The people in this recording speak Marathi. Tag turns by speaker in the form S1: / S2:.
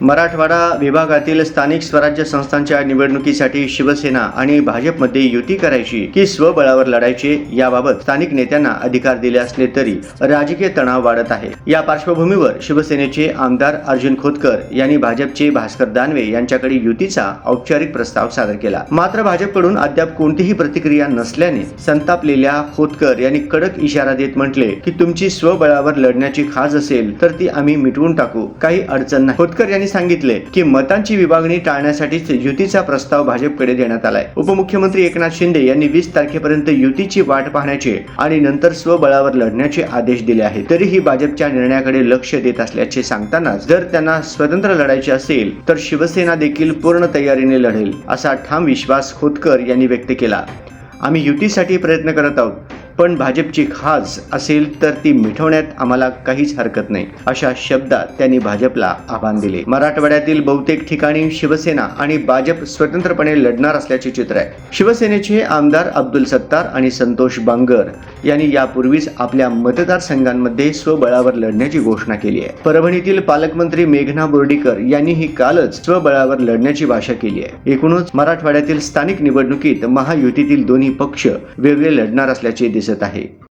S1: मराठवाडा विभागातील स्थानिक स्वराज्य संस्थांच्या निवडणुकीसाठी शिवसेना आणि भाजपमध्ये युती करायची की स्वबळावर लढायचे याबाबत स्थानिक नेत्यांना अधिकार दिले असले तरी राजकीय तणाव वाढत आहे. या पार्श्वभूमीवर शिवसेनेचे आमदार अर्जुन खोतकर यांनी भाजपचे भास्कर दानवे यांच्याकडे युतीचा औपचारिक प्रस्ताव सादर केला. मात्र भाजपकडून अद्याप कोणतीही प्रतिक्रिया नसल्याने संतापलेल्या खोतकर यांनी कडक इशारा देत म्हटले की तुमची स्वबळावर लढण्याची खाज असेल तर ती आम्ही मिटवून टाकू. काही अडचण नाही. खोतकर यांनी सांगितले की मतांची विभागणी टाळण्यासाठीच युतीचा प्रस्ताव भाजपकडे देण्यात आलाय. उपमुख्यमंत्री एकनाथ शिंदे यांनी वीस तारखेपर्यंत युतीची वाट पाहण्याचे आणि नंतर स्वबळावर लढण्याचे आदेश दिले आहेत. तरीही भाजपच्या निर्णयाकडे लक्ष देत असल्याचे सांगतानाच जर त्यांना स्वतंत्र लढायचे असेल तर शिवसेना देखील पूर्ण तयारीने लढेल असा ठाम विश्वास खोतकर यांनी व्यक्त केला. आम्ही युतीसाठी प्रयत्न करत आहोत. पण भाजपची खास असेल तर ती मिठवण्यात आम्हाला काहीच हरकत नाही अशा शब्दात त्यांनी भाजपला आव्हान दिले. मराठवाड्यातील बहुतेक ठिकाणी शिवसेना आणि भाजप स्वतंत्रपणे लढणार असल्याचे चित्र आहे. शिवसेनेचे आमदार अब्दुल सत्तार आणि संतोष बांगर यांनी यापूर्वीच आपल्या मतदारसंघांमध्ये स्वबळावर लढण्याची घोषणा केली आहे. परभणीतील पालकमंत्री मेघना बोर्डीकर यांनीही कालच स्वबळावर लढण्याची भाषा केली आहे. एकूणच मराठवाड्यातील स्थानिक निवडणुकीत महायुतीतील दोन्ही पक्ष वेगळे लढणार असल्याचे दिसत आहे.